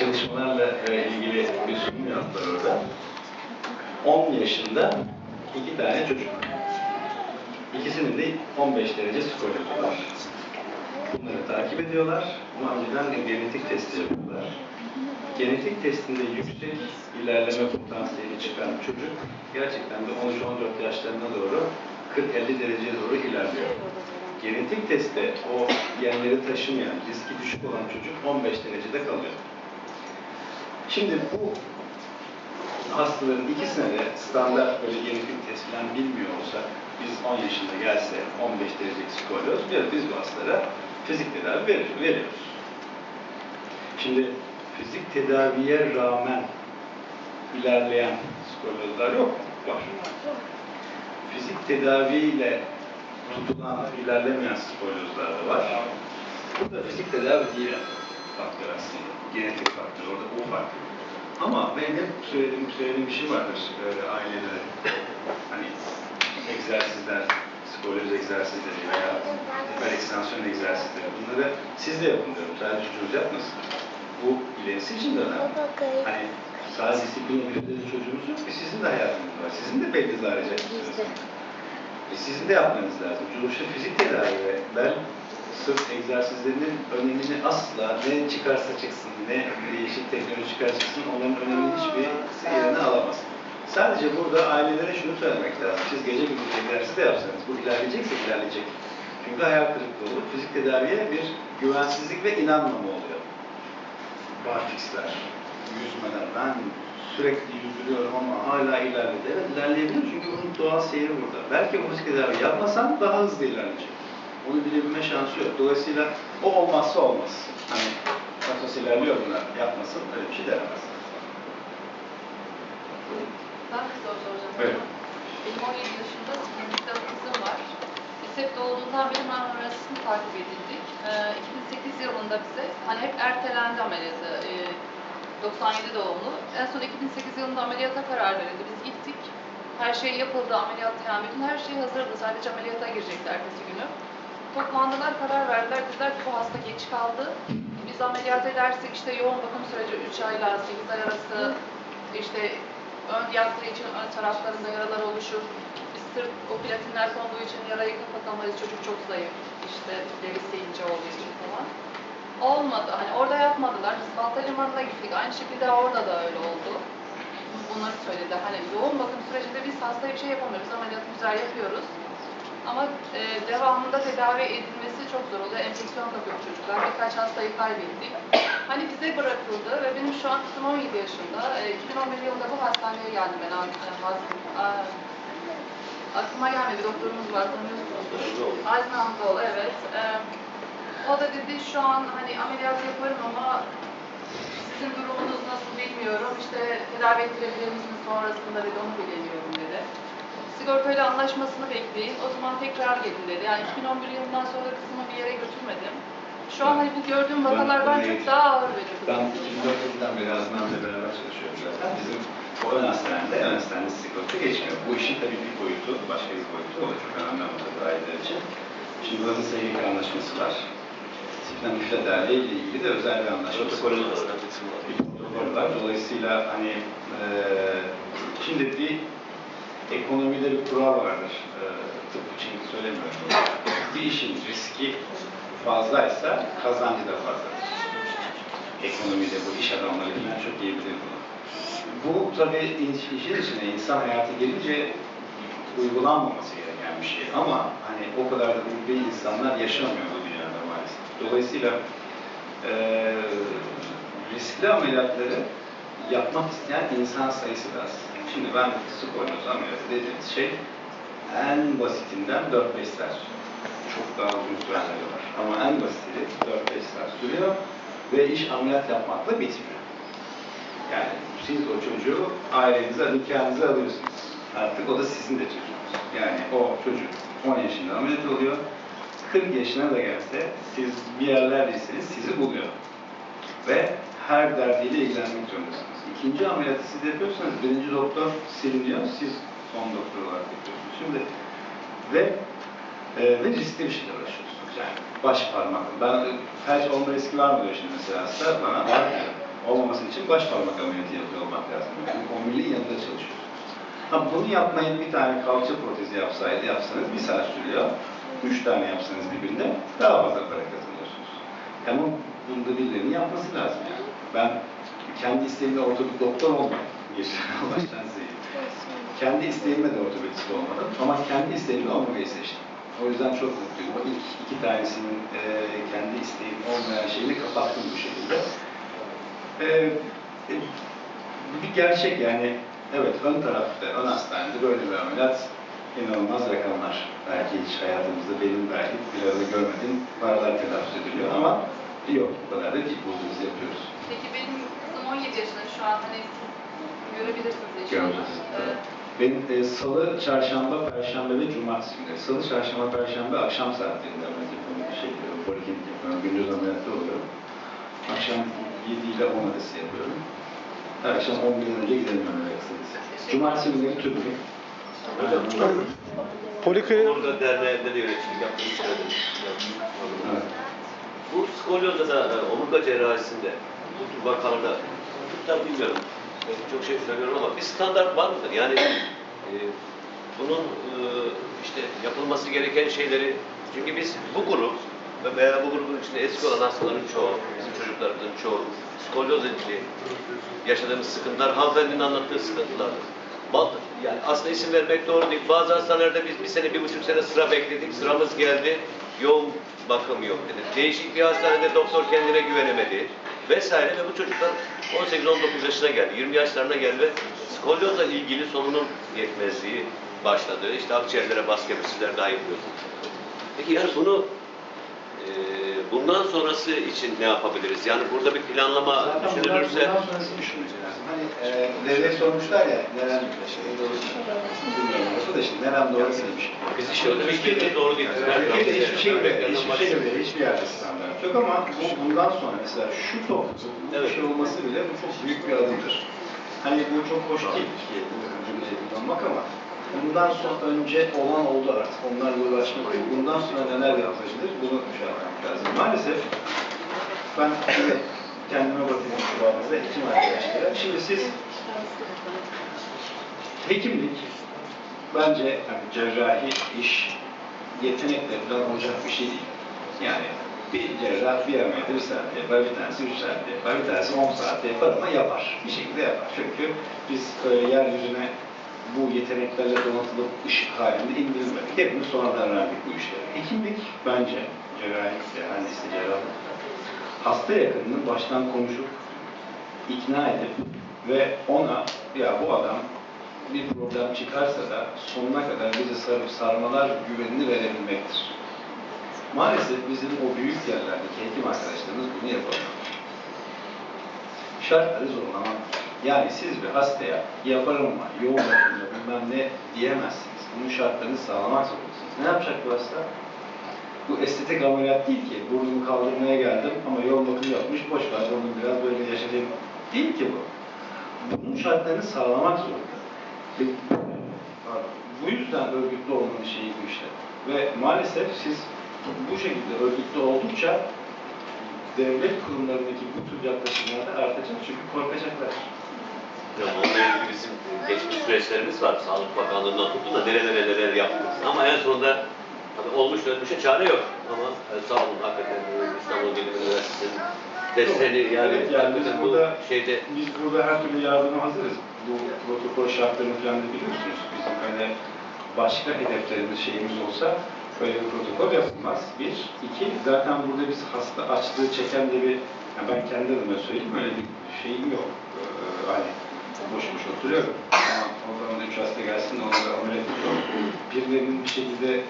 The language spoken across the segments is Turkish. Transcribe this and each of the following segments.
çalışmalarla e, ilgili bir sunum yaptılar orada. 10 yaşında iki tane çocuk. İkisinin de 15 derece skolyozu var. Bunları takip ediyorlar ama önceden de genetik testi yapıyorlar. Genetik testinde yüksek ilerleme potansiyeli çıkan çocuk gerçekten de 13-14 yaşlarına doğru 40-50 dereceye doğru ilerliyor. Genetik testte o genleri taşımayan, riski düşük olan çocuk 15 derecede kalıyor. Şimdi bu hastaların ikisine de standart böyle genetik test falan bilmiyor olsak, biz 10 yaşında gelse 15 derecelik skolyoz, biz, biz bu hastalara fizik tedavi verir, veriyoruz. Şimdi fizik tedaviye rağmen ilerleyen skolyozlar yok mu? Var. Fizik tedaviyle tutulan, ilerlemeyen skolyozlar da var. Burada fizik tedavi değil faktör aslında. Genetik faktör, orada o farklı. Ama benim hep söylediğim, söylediğim bir şey vardır böyle ailelere. Hani egzersizler, skolyoz egzersizleri veya hiper ekstansiyon egzersizleri bunları siz de yapın diyorum. Sadece çocuğunuz yapmasın. Bu ilerisi için de önemli. Hani sadece disiplin bir çocuğunuz yok ki sizin de hayatınız var. Sizin de belli arayacaksınız. E sizin de yapmanız lazım. Sonuçta fizik tedavi ve bel sırt egzersizlerinin önemini asla ne çıkarsa çıksın, ne değişik teknoloji çıkarsa çıksın onların önemini hiçbir yerine alamaz. Sadece burada ailelere şunu söylemek lazım. Siz gece gündüz egzersiz de yapsanız bu ilerleyecekse ilerleyecek. Çünkü hayal kırıklığı olur. Fizik tedaviye bir güvensizlik ve inanmama oluyor. Barfixler, yüzmeler. Ben sürekli yüzülüyorum ama hala ilerledi. Evet ilerleyebilir çünkü bunun doğal seyri burada. Belki o fizik tedavi yapmasam daha hızlı ilerleyecek. Onu bilebilme şansı yok. Dolayısıyla o olmazsa olmaz. Hani Pasos ilerliyor bunlar yapmasın öyle bir şey denemez. Ben bir soru soracağım. Evet. Benim 17 yaşında sınıfta kızım var. Biz hep doğduğundan beri Marmara'sını takip edildik. Ee, 2008 yılında bize hani hep ertelendi ameliyatı. Ee, 97 doğumlu. En son 2008 yılında ameliyata karar verildi. Biz gittik. Her şey yapıldı, ameliyat yani bütün her şey hazırdı. Sadece ameliyata girecekti ertesi günü. Toplandılar, karar verdiler. Dediler ki bu hasta geç kaldı. Biz ameliyat edersek işte yoğun bakım süreci 3 ayla 8 ay arası işte ön yattığı için ön taraflarında yaralar oluşur. Bir sırt o platinler konduğu için yarayı kapatamayız. Çocuk çok zayıf. İşte derisi ince olduğu için falan. Olmadı. Hani orada yapmadılar. Biz Balta Limanı'na gittik. Aynı şekilde orada da öyle oldu. Bunları söyledi. Hani yoğun bakım sürecinde biz hastaya bir şey yapamıyoruz. Ameliyatı güzel yapıyoruz. Ama e, devamında tedavi edilmesi çok zor oluyor. Enfeksiyon kapıyor çocuklar. Birkaç hastayı kaybettik. Hani bize bırakıldı ve benim şu an kızım 17 yaşında. E, 2011 yılında bu hastaneye geldim ben. Aa, aklıma gelmedi. Doktorumuz var. Tanıyorsunuz. Azmi Hamzoğlu, evet. E, o da dedi şu an hani ameliyat yaparım ama sizin durumunuz nasıl bilmiyorum. İşte tedavi ettirebilir misiniz sonrasında dedi onu bilemiyorum dedi. Sigortayla anlaşmasını bekleyin. O zaman tekrar gelin dedi. Yani 2011 yılından sonra kızımı bir yere götürmedim. Şu an hani bu gördüğüm vakalardan Ben- çok daha ağır veriyor. Ben 2004 yılından beri Azman'la beraber çalışıyorum zaten. Bizim o ön hastanede, ön hastanede sigorta geçmiyor. Bu işin tabii bir boyutu, başka bir boyutu. O da çok önemli ama tabii aileler için. Şimdi buranın SGK anlaşması var. Sinan Müftedalı ile ilgili de özel bir anlaşması Protokolü var. var. Bir protokol var. Dolayısıyla hani eee şimdi bir ekonomide bir kural vardır. Eee tıp için söylemiyorum. Bir işin riski fazlaysa kazancı da fazladır. Ekonomide bu iş adamları bilen çok iyi bilir bunu. Bu tabii in- işin içine insan hayatı gelince uygulanmaması gereken bir şey. Ama hani o kadar da ulvi insanlar yaşamıyor bu dünyada maalesef. Dolayısıyla eee riskli ameliyatları yapmak isteyen insan sayısı da az. Şimdi ben skolyoz ameliyatı dediğimiz şey en basitinden 4-5 saat. Çok daha uzun sürenleri var. Ama en basiti 4-5 saat sürüyor ve iş ameliyat yapmakla bitmiyor. Yani siz o çocuğu ailenize, nikahınıza alıyorsunuz. Artık o da sizin de çocuğunuz. Yani o çocuk 10 yaşında ameliyat oluyor. 40 yaşına da gelse siz bir yerlerdeyseniz sizi buluyor. Ve her derdiyle ilgilenmek zorundasınız. İkinci ameliyatı siz yapıyorsanız birinci doktor siliniyor, siz son doktor olarak yapıyorsunuz. Şimdi ve e, ve riskli bir şeyle uğraşıyorsunuz. Yani baş parmak. Ben felç olma riski var mı diyor şimdi mesela hasta bana var olmaması için baş parmak ameliyatı yapıyor olmak lazım. Yani omuriliğin yanında çalışıyorsunuz. Ha bunu yapmayın bir tane kalça protezi yapsaydı yapsanız bir saat sürüyor. Üç tane yapsanız birbirine daha fazla para kazanıyorsunuz. Ama bunda birilerinin yapması lazım yani. Ben kendi isteğimle ortopedik doktor olmadım. Bir baştan söyleyeyim. Kendi isteğimle de ortopedist olmadım ama kendi isteğimle omurgayı seçtim. O yüzden çok mutluyum. O ilk iki tanesinin e, kendi isteğim olmayan şeyini kapattım bu şekilde. E, e, bir gerçek yani. Evet, ön tarafta, ön hastanede böyle bir ameliyat inanılmaz rakamlar. Belki hiç hayatımızda benim belki bir arada görmediğim paralar telaffuz ediliyor ama yok, bu kadar da değil. Yapıyoruz. Peki benim 17 yaşında şu an hani görebilirsiniz Ee, evet. Benim e, salı, çarşamba, perşembe ve cumartesi günleri. Salı, çarşamba, perşembe akşam saatlerinde ameliyat yapıyorum. Bir şey yapıyorum, poliklinik yapıyorum. Gündüz ameliyatta oluyorum. Akşam 7 ile 10 arası yapıyorum. Her akşam 11'den önce gidelim ameliyat. Cumartesi günleri tübülü. Hocam, Poliklinik Omurga Derneği'nde de yöneticilik yaptığını söyledim. Evet. Bu skolyozda da e, omurga cerrahisinde bu tür vakalarda tabii bilmiyorum. Ben çok şey söylüyorum ama bir standart var mıdır? Yani e, bunun e, işte yapılması gereken şeyleri çünkü biz bu grup ve veya bu grubun içinde eski olan hastaların çoğu, bizim çocuklarımızın çoğu skolyoz ilgili yaşadığımız sıkıntılar hanımefendinin anlattığı sıkıntılardır. Yani aslında isim vermek doğru değil. Bazı hastanelerde biz bir sene, bir buçuk sene sıra bekledik. Sıramız geldi. Yoğun bakım yok dedi. Değişik bir hastanede doktor kendine güvenemedi. Vesaire ve bu çocuklar 18-19 yaşına geldi. 20 yaşlarına geldi ve skolyozla ilgili solunum yetmezliği başladı. İşte akciğerlere baskı yapıyor. Sizler daha biliyorsunuz. Peki yani bunu e, bundan sonrası için ne yapabiliriz? Yani burada bir planlama Zaten düşünülürse bundan sonrası düşünmeyeceğiz lazım. Hani e, devlet sormuşlar ya, neren şey doğru bilmiyorum da şimdi neren doğru değilmiş. biz işte öyle bir fikir doğru değil. Türkiye'de hiçbir şey yok, hiçbir şey yok, hiçbir yerde standart yok ama bu bundan sonra mesela şu top, bu Evet. şey olması bile bu çok büyük bir adımdır. Hani bu çok hoş değil ki cümleyi kullanmak ama bundan sonra önce olan oldu artık, onlarla uğraşmak yok. Bundan sonra neler yapılabilir, bunu şey yapmak lazım. Maalesef ben kendime bakıyorum şu anımızda hekim arkadaşlara. Şimdi siz hekimlik bence yani cerrahi iş yeteneklerinden olacak bir şey değil. Yani bir cerrah bir ameliyatı bir saatte yapar, bir tanesi üç saatte yapar, bir tanesi on saatte yapar ama yapar. Bir şekilde yapar. Çünkü biz e, yeryüzüne bu yeteneklerle donatılıp ışık halinde indirilmedik. Hepimiz sonradan öğrendik bu işleri. Hekimlik bence cerrahi, mühendisli cerrahlık hasta yakınını baştan konuşup ikna edip ve ona ya bu adam bir problem çıkarsa da sonuna kadar bizi sarıp sarmalar güvenini verebilmektir. Maalesef bizim o büyük yerlerdeki hekim arkadaşlarımız bunu yapamıyor. Şartları zorlamak. Yani siz bir hastaya yaparım mı, yoğun bakımda bilmem ne diyemezsiniz. Bunun şartlarını sağlamak zorundasınız. Ne yapacak bu hasta? Bu estetik ameliyat değil ki. Burnumu kaldırmaya geldim ama yoğun bakım yapmış, boş ver burnumu biraz böyle yaşayayım. Değil ki bu. Bunun şartlarını sağlamak zorunda. Ve bu yüzden örgütlü olmanın şeyi bu işte. Ve maalesef siz bu şekilde örgütlü oldukça devlet kurumlarındaki bu tür yaklaşımlarda artacak çünkü korkacaklar. Hocam onunla ilgili bizim geçmiş süreçlerimiz var. Sağlık Bakanlığı'ndan tutun da nerelere neler yaptınız. Ama en sonunda tabii olmuş ölmüşe çare yok. Ama e, sağ olun hakikaten e, İstanbul Bilim Üniversitesi'nin desteğini yani, Evet, yani biz bu burada- şeyde Biz burada her türlü yardıma hazırız. Bu protokol şartlarını falan da biliyorsunuz. Bizim öyle başka hedeflerimiz şeyimiz olsa böyle bir protokol yapılmaz. Bir. iki zaten burada biz hasta açlığı çeken de bir, ya ben kendi adıma söyleyeyim öyle bir şeyim yok. Ee, hani boş boş oturuyorum. Ama oradan da üç hasta gelsin de onları ameliyat ediyorum. Birilerinin bir şekilde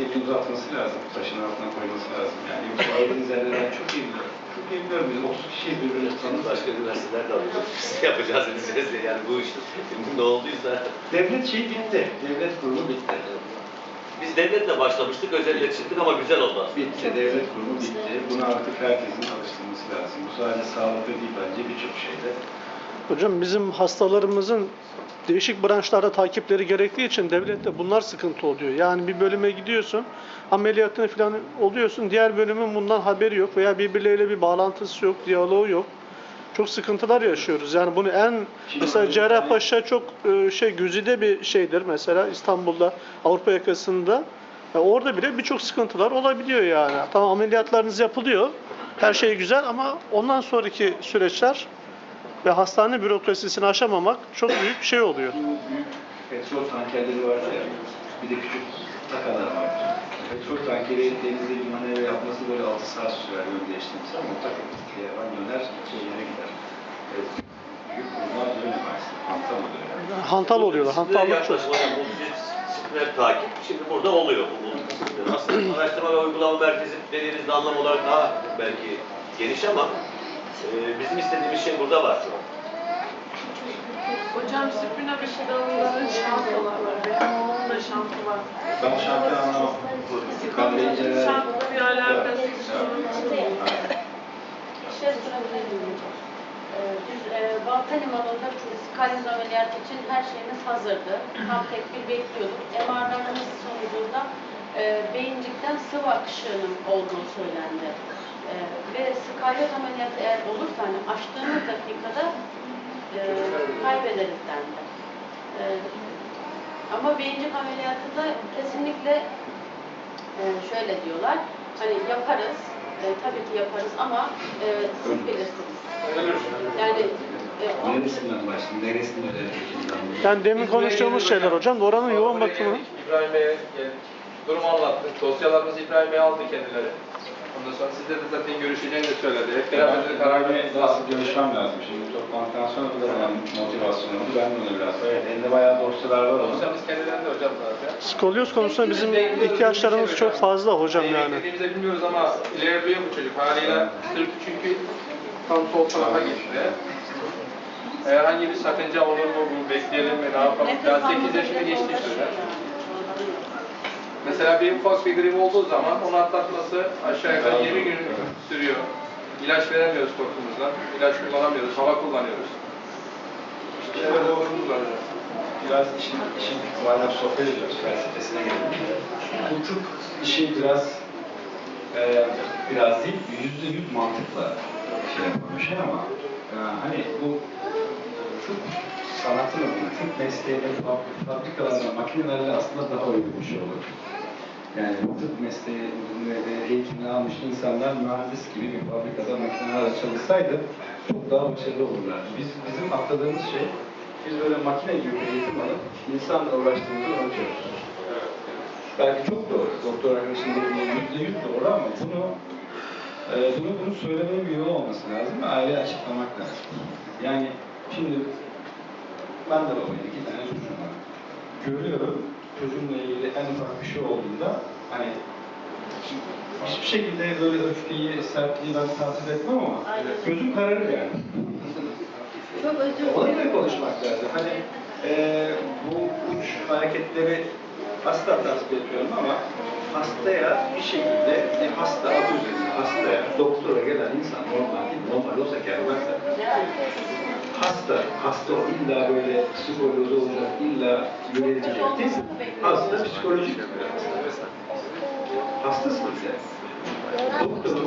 elini uzatması lazım. Taşın altına koyması lazım. Yani yoksa aradığınız yerlerden çok iyi biliyorum. Çok iyi biliyorum. Biz 30 kişiyiz birbirimizi tanırız. başka üniversiteler de alıyor. Biz yapacağız edeceğiz diye. Yani bu iş ne olduysa. Devlet şeyi bitti. Devlet kurumu bitti. Biz devletle başlamıştık, özelle çıktık ama güzel oldu aslında. Bitti. Devlet kurumu bitti. Buna artık herkesin alıştırması lazım. Bu sadece sağlıkta değil bence birçok şeyde. Hocam bizim hastalarımızın değişik branşlarda takipleri gerektiği için devlette bunlar sıkıntı oluyor. Yani bir bölüme gidiyorsun, ameliyatını falan oluyorsun, diğer bölümün bundan haberi yok veya birbirleriyle bir bağlantısı yok, diyaloğu yok. çok sıkıntılar yaşıyoruz. Yani bunu en mesela Cerrahpaşa çok e, şey güzide bir şeydir mesela İstanbul'da Avrupa yakasında. Ya orada bile birçok sıkıntılar olabiliyor yani. Tamam ameliyatlarınız yapılıyor. Her şey güzel ama ondan sonraki süreçler ve hastane bürokrasisini aşamamak çok büyük şey oluyor. Bu büyük petrol tankerleri vardı ya, bir de küçük takalar vardı. Petrol tankeri denizde bir manevra yapması böyle 6 saat sürer yol geçtiğimiz ama o diye var döner şeylere gider. Evet, büyük kurumlar böyle. Hantal oluyor yani. Hantal oluyorlar. Disiplinler Hantallık çok. multidisipliner takip şimdi burada oluyor bu multidisipliner. Aslında araştırma ve uygulama merkezi dediğinizde anlam olarak daha belki geniş ama e, bizim istediğimiz şey burada var şu an. Hocam Süprüna bir şey dalında şantolar var ve onun da şanto var. Ben şampiyon anlamam. İnceler. Şantoda bir alakası. Bir şey sorabilir miyim hocam? Ee, biz e, Balta Limanı'nda kalyoz ameliyatı için her şeyimiz hazırdı. Tam tekbir bekliyorduk. MR'larımız sonucunda e, beyincikten sıvı akışının olduğu söylendi. E, ve skalyoz ameliyatı eğer olursa hani açtığımız dakikada e, kaybederiz dendi. E, ama beyincik ameliyatı da kesinlikle e, şöyle diyorlar. Hani yaparız, e, tabii ki yaparız ama e, siz bilirsiniz. Yani e, o- Neresinden başlayayım? Yani demin konuştuğumuz şeyler hocam. Oranın yoğun bakımı. İbrahim Bey'e geldik. Durumu anlattık. Dosyalarımızı İbrahim Bey aldı kendileri. Ondan sonra sizle de zaten görüşeceğini de söyledi. Hep beraber de karar vermemiz nasıl lazım. görüşmem lazım. Şimdi toplantıdan sonra bu da bana motivasyonumdu. Ben de onu biraz evet. Elinde bayağı dosyalar var. Dosyamız kendilerinde hocam zaten. Skolyoz konusunda bizim ihtiyaçlarımız çok fazla hocam yani. beklediğimizi bilmiyoruz ama ilerliyor bu çocuk haliyle. Sırf çünkü tam sol tarafa geçti. Herhangi bir sakınca olur mu bu bekleyelim mi ne yapalım? Ya 8 almada yaşını bile geçti zorlaşıyor çocuk. yani. Mesela bir ufak bir olduğu zaman onu atlatması aşağı yukarı 20 gün sürüyor. İlaç veremiyoruz korkumuzdan. İlaç kullanamıyoruz, hava kullanıyoruz. İşte var hocam. Biraz işin, işin madem sohbet ediyoruz felsefesine gelelim. Tıp işi biraz e, biraz değil, yüzde yüz mantıkla şey yapan bir şey ama e, hani bu tıp sanatı mı, bu tıp mesleğinin fab- fabrikalarla, makinelerle aslında daha uygun bir şey olur. Yani tıp mesleği ve eğitimini almış insanlar mühendis gibi bir fabrikada makinelerle çalışsaydı çok daha başarılı olurlar. Biz, bizim atladığımız şey, biz böyle makine gibi bir eğitim alıp insanla uğraştığımızı unutuyoruz. Belki çok doğru, doktor arkadaşın dediği yüzde yüz doğru ama bunu e, bunu, bunu söylemenin bir yolu olması lazım ve aileye açıklamak lazım. Yani şimdi ben de babayım, iki tane çocuğum var. Görüyorum, çocuğumla ilgili en ufak bir şey olduğunda hani hiçbir şekilde böyle öfkeyi, sertliği ben tasvip etmem ama Aynen. gözüm kararır yani. Çok özür Ona göre konuşmak lazım. Hani eee bu uç hareketleri hasta tasvip ediyorum ama hastaya bir şekilde e, hasta adı üzerinde hastaya doktora gelen insan normal değil, normal olsa gelmez zaten. Hasta, hasta illa böyle psikoloz olacak, illa yönetilecek değil. Hasta psikolojik bir hasta. Hastasın sen. Doktorun